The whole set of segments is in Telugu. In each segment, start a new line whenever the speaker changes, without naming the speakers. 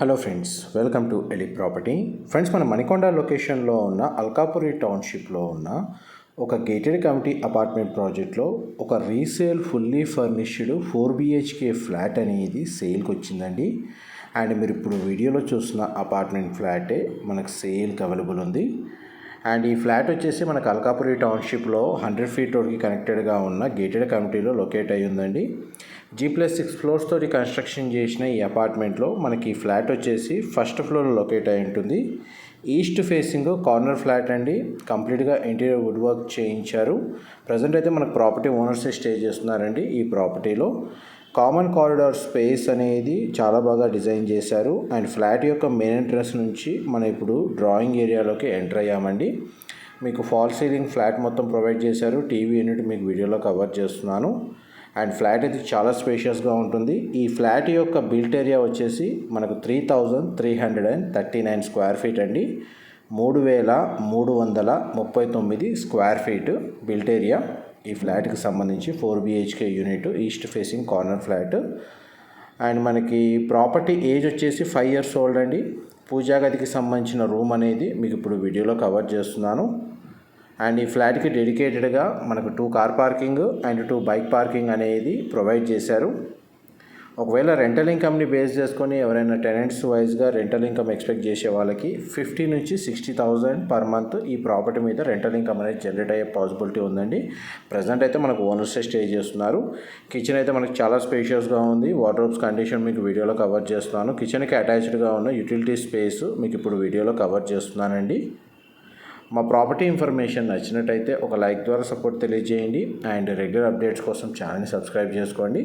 Hello friends welcome to Eli property friends మన మణికొండ లొకేషన్లో ఉన్న అల్కాపురి టౌన్షిప్లో ఉన్న ఒక గేటెడ్ కమిటీ అపార్ట్మెంట్ ప్రాజెక్ట్లో ఒక resale fully furnished four BHK flat అనేది సేల్కి వచ్చిందండి. అండ్ మీరు ఇప్పుడు వీడియోలో చూస్తున్న అపార్ట్మెంట్ ఫ్లాటే మనకు సేల్కి అవైలబుల్ ఉంది. అండ్ ఈ ఫ్లాట్ వచ్చేసి మనకు అల్కాపురి టౌన్షిప్లో హండ్రెడ్ ఫీట్ రోడ్కి కనెక్టెడ్గా ఉన్న గేటెడ్ కమిటీలో లొకేట్ అయ్యిందండి ఉందండి. జీ ప్లస్ సిక్స్ ఫ్లోర్స్ తోటి కన్స్ట్రక్షన్ చేసిన ఈ అపార్ట్మెంట్లో మనకి ఈ ఫ్లాట్ వచ్చేసి ఫస్ట్ ఫ్లోర్లో లొకేట్ అయి ఉంటుంది. ఈస్ట్ ఫేసింగ్ కార్నర్ ఫ్లాట్ అండి. కంప్లీట్గా ఇంటీరియర్ వుడ్ వర్క్ చేయించారు. ప్రజెంట్ అయితే మనకు ప్రాపర్టీ ఓనర్స్ స్టే చేస్తున్నారండి ఈ ప్రాపర్టీలో కామన్ కారిడార్ స్పేస్ అనేది చాలా బాగా డిజైన్ చేశారు. అండ్ ఫ్లాట్ యొక్క మెయిన్ ఎంట్రన్స్ నుంచి మనం ఇప్పుడు డ్రాయింగ్ ఏరియాలోకి ఎంటర్ అయ్యామండి. మీకు ఫాల్ సీలింగ్ ఫ్లాట్ మొత్తం ప్రొవైడ్ చేశారు. టీవీ యూనిట్ మీకు వీడియోలో కవర్ చేస్తున్నాను. అండ్ ఫ్లాట్ అయితే చాలా స్పేషియస్గా ఉంటుంది. ఈ ఫ్లాట్ యొక్క బిల్ట్ ఏరియా వచ్చేసి మనకు three thousand three hundred and thirty nine square feet అండి. మూడు వేల మూడు వందల ముప్పై తొమ్మిది స్క్వేర్ ఫీట్ బిల్ట్ ఏరియా. ఈ ఫ్లాట్కి సంబంధించి four BHK unit east facing corner flat. And మనకి ప్రాపర్టీ ఏజ్ వచ్చేసి ఫైవ్ ఇయర్స్ ఓల్డ్ అండి. పూజా గదికి సంబంధించిన రూమ్ అనేది మీకు ఇప్పుడు వీడియోలో కవర్ చేస్తున్నాను. అండ్ ఈ ఫ్లాట్కి డెడికేటెడ్గా మనకు two car parking and two bike parking అనేది ప్రొవైడ్ చేశారు. ఒకవేళ రెంటల్ ఇన్కమ్ని బేస్ చేసుకొని ఎవరైనా టెనెంట్స్ వైజ్గా రెంటల్ ఇన్కమ్ ఎక్స్పెక్ట్ చేసే వాళ్ళకి ఫిఫ్టీ నుంచి సిక్స్టీ థౌజండ్ పర్ మంత్ ఈ ప్రాపర్టీ మీద రెంటల్ ఇన్కమ్ అనేది జనరేట్ అయ్యే పాసిబిలిటీ ఉందండి. ప్రజెంట్ అయితే మనకు ఓనర్స్ స్టే చేస్తున్నారు. కిచెన్ అయితే మనకు చాలా స్పేషియస్గా ఉంది. వార్డ్రోబ్స్ కండిషన్ మీకు వీడియోలో కవర్ చేస్తున్నాను. కిచెన్కి అటాచ్డ్గా ఉన్న యూటిలిటీ స్పేస్ మీకు ఇప్పుడు వీడియోలో కవర్ చేస్తున్నానండి. మా ప్రాపర్టీ ఇన్ఫర్మేషన్ నచ్చినట్టయితే ఒక లైక్ ద్వారా సపోర్ట్ తెలియజేయండి అండ్ రెగ్యులర్ అప్డేట్స్ కోసం ఛానల్ని సబ్స్క్రైబ్ చేసుకోండి.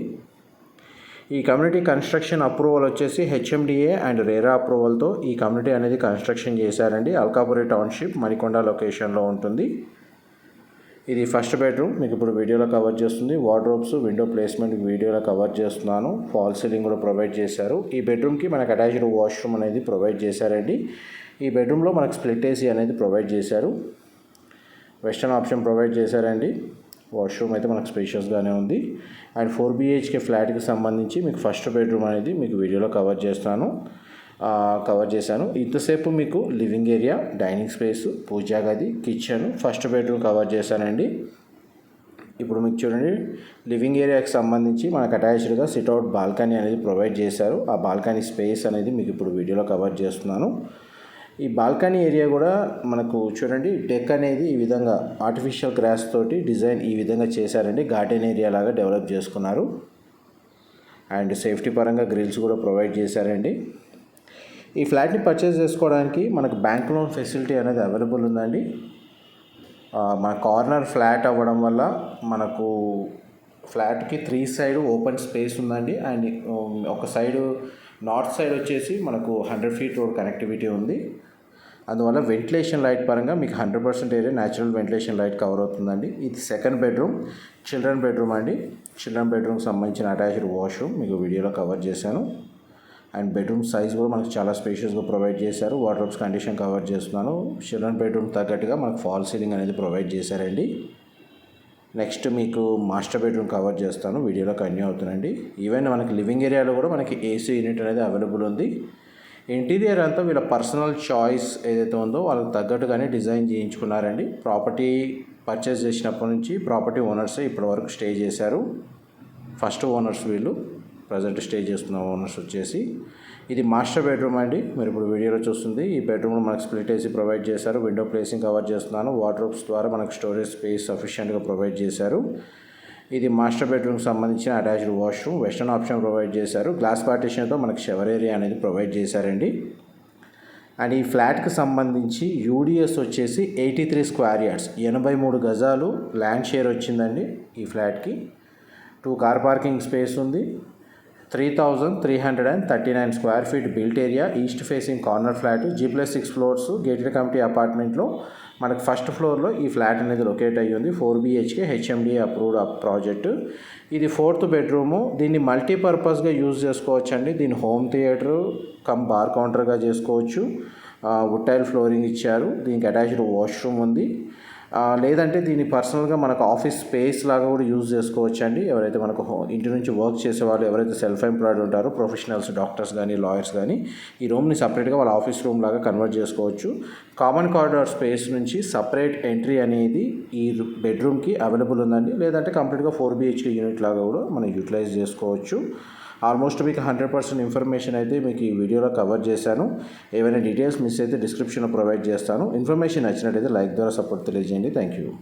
ఈ కమ్యూనిటీ కన్స్ట్రక్షన్ అప్రూవల్ వచ్చేసి హెచ్ఎండిఏ అండ్ రేరా అప్రూవల్తో ఈ కమ్యూనిటీ అనేది కన్స్ట్రక్షన్ చేశారండి. అల్కాపురి టౌన్షిప్ మణికొండ లొకేషన్లో ఉంటుంది. ఇది ఫస్ట్ బెడ్రూమ్ మీకు ఇప్పుడు వీడియోలో కవర్ చేస్తుంది. వార్డ్రోబ్స్ విండో ప్లేస్మెంట్ వీడియోలో కవర్ చేస్తున్నాను. ఫాల్ సీలింగ్ కూడా ప్రొవైడ్ చేశారు. ఈ బెడ్రూమ్కి మనకు అటాచ్డ్ వాష్రూమ్ అనేది ప్రొవైడ్ చేశారండి. ఈ బెడ్రూమ్లో మనకు స్ప్లిట్ ఏసీ అనేది ప్రొవైడ్ చేశారు. వెస్టర్న్ ఆప్షన్ ప్రొవైడ్ చేశారండి. వాష్రూమ్ అయితే మనకు స్పేషియస్గానే ఉంది. అండ్ ఫోర్ బిహెచ్కే ఫ్లాట్కి సంబంధించి మీకు ఫస్ట్ బెడ్రూమ్ అనేది మీకు వీడియోలో కవర్ చేస్తాను. కవర్ చేశాను. ఇంతసేపు మీకు living area dining space puja గది కిచెన్ ఫస్ట్ బెడ్రూమ్ కవర్ చేశానండి. ఇప్పుడు మీకు చూడండి లివింగ్ ఏరియాకి సంబంధించి మనకు అటాచ్డ్గా సిట్అవుట్ బాల్కనీ అనేది ప్రొవైడ్ చేశారు. ఆ బాల్కనీ స్పేస్ అనేది మీకు ఇప్పుడు వీడియోలో కవర్ చేస్తున్నాను. ఈ బాల్కనీ ఏరియా కూడా మనకు చూడండి డెక్ అనేది ఈ విధంగా ఆర్టిఫిషియల్ గ్రాస్ తోటి డిజైన్ ఈ విధంగా చేశారండి. గార్డెన్ ఏరియా లాగా డెవలప్ చేసుకున్నారు. అండ్ సేఫ్టీ పరంగా గ్రిల్స్ కూడా ప్రొవైడ్ చేశారండి. ఈ ఫ్లాట్ని పర్చేస్ చేసుకోవడానికి మనకు బ్యాంక్ లోన్ ఫెసిలిటీ అనేది అవైలబుల్ ఉందండి. మన కార్నర్ ఫ్లాట్ అవ్వడం వల్ల మనకు ఫ్లాట్కి త్రీ సైడ్ ఓపెన్ స్పేస్ ఉందండి. అండ్ ఒక సైడు నార్త్ సైడ్ వచ్చేసి మనకు హండ్రెడ్ ఫీట్ రోడ్ కనెక్టివిటీ ఉంది. అందువల్ల వెంటిలేషన్ లైట్ పరంగా మీకు hundred percent area natural ventilation light cover అవుతుందండి. ఇది సెకండ్ బెడ్రూమ్ చిల్డ్రన్ బెడ్రూమ్ అండి. చిల్డ్రన్ బెడ్రూమ్కి సంబంధించిన అటాచ్డ్ వాష్రూమ్ మీకు వీడియోలో కవర్ చేశాను. అండ్ బెడ్రూమ్ సైజ్ కూడా మనకు చాలా స్పేషియస్గా ప్రొవైడ్ చేశారు. వాటర్ కండిషన్ కవర్ చేస్తున్నాను. చిల్డ్రన్ బెడ్రూమ్ తగ్గట్టుగా మనకు ఫాల్ సీలింగ్ అనేది ప్రొవైడ్ చేశారండి. నెక్స్ట్ మీకు మాస్టర్ బెడ్రూమ్ కవర్ చేస్తాను. వీడియోలో కన్యూ అవుతుందండి ఈవెన్ మనకి లివింగ్ ఏరియాలో కూడా మనకి ఏసీ యూనిట్ అనేది అవైలబుల్ ఉంది. ఇంటీరియర్ అంతా వీళ్ళ పర్సనల్ చాయిస్ ఏదైతే ఉందో వాళ్ళకి తగ్గట్టుగానే డిజైన్ చేయించుకున్నారండి. ప్రాపర్టీ పర్చేస్ చేసినప్పటి నుంచి ప్రాపర్టీ ఓనర్సే ఇప్పటి వరకు స్టే చేశారు. ఫస్ట్ ఓనర్స్ వీళ్ళు. ప్రజెంట్ స్టే చేస్తున్న ఓనర్స్ వచ్చేసి. ఇది మాస్టర్ బెడ్రూమ్ అండి. మీరు ఇప్పుడు వీడియోలో చూస్తుంది. ఈ బెడ్రూమ్లో మనకు స్ప్లిట్ వేసి ప్రొవైడ్ చేశారు. విండో ప్లేసింగ్ కవర్ చేస్తున్నాను. వార్డ్రోబ్స్ ద్వారా మనకు స్టోరేజ్ స్పేస్ సఫిషియెంట్గా ప్రొవైడ్ చేశారు. ఇది మాస్టర్ బెడ్రూమ్కి సంబంధించిన attached washroom. Western option provide చేశారు. గ్లాస్ పార్టీషన్తో మనకు షవర్ ఏరియా అనేది ప్రొవైడ్ చేశారండి. అండ్ ఈ ఫ్లాట్కి సంబంధించి యూడిఎస్ వచ్చేసి ఎయిటీ త్రీ స్క్వేర్ యార్డ్స్. ఎనభై మూడు గజాలు ల్యాండ్ షేర్ వచ్చిందండి ఈ ఫ్లాట్కి. టూ కార్ పార్కింగ్ స్పేస్ ఉంది. Three thousand three hundred and thirty nine square feet built area east facing corner flat G plus six floors gated community అపార్ట్మెంట్లో మనకు ఫస్ట్ ఫ్లోర్లో ఈ ఫ్లాట్ అనేది లొకేట్ అయ్యి ఉంది. Four BHK HMD approved project. ఇది ఫోర్త్ బెడ్రూము. దీన్ని మల్టీపర్పస్గా యూజ్ చేసుకోవచ్చు అండి దీన్ని హోమ్ థియేటర్ కమ్ బార్ కౌంటర్గా చేసుకోవచ్చు. వుటైల్ ఫ్లోరింగ్ ఇచ్చారు. దీనికి అటాచ్డ్ వాష్రూమ్ ఉంది. లేదంటే దీన్ని పర్సనల్గా మనకు ఆఫీస్ స్పేస్ లాగా కూడా యూజ్ చేసుకోవచ్చు అండి ఎవరైతే మనకు హో- ఇంటి నుంచి వర్క్ చేసే వాళ్ళు ఎవరైతే సెల్ఫ్ ఎంప్లాయిడ్ ఉంటారో ప్రొఫెషనల్స్ డాక్టర్స్ కానీ లాయర్స్ కానీ ఈ రూమ్ని సపరేట్గా వాళ్ళ ఆఫీస్ రూమ్ లాగా కన్వర్ట్ చేసుకోవచ్చు. కామన్ కారిడార్ స్పేస్ నుంచి సపరేట్ ఎంట్రీ అనేది ఈ బెడ్రూమ్కి అవైలబుల్ ఉందండి. లేదంటే కంప్లీట్గా ఫోర్ బిహెచ్కే యూనిట్ లాగా కూడా మనం యూటిలైజ్ చేసుకోవచ్చు. ఆల్మోస్ట్ మీకు హండ్రెడ్ పర్సెంట్ ఇన్ఫర్మేషన్ అయితే మీకు ఈ వీడియోలో కవర్ చేశాను. ఏవైనా డీటెయిల్స్ మిస్ అయితే డిస్క్రిప్షన్లో ప్రొవైడ్ చేస్తాను. ఇన్ఫర్మేషన్ నచ్చినట్టయితే లైక్ ద్వారా సపోర్ట్ తెలియజేయండి. Thank you.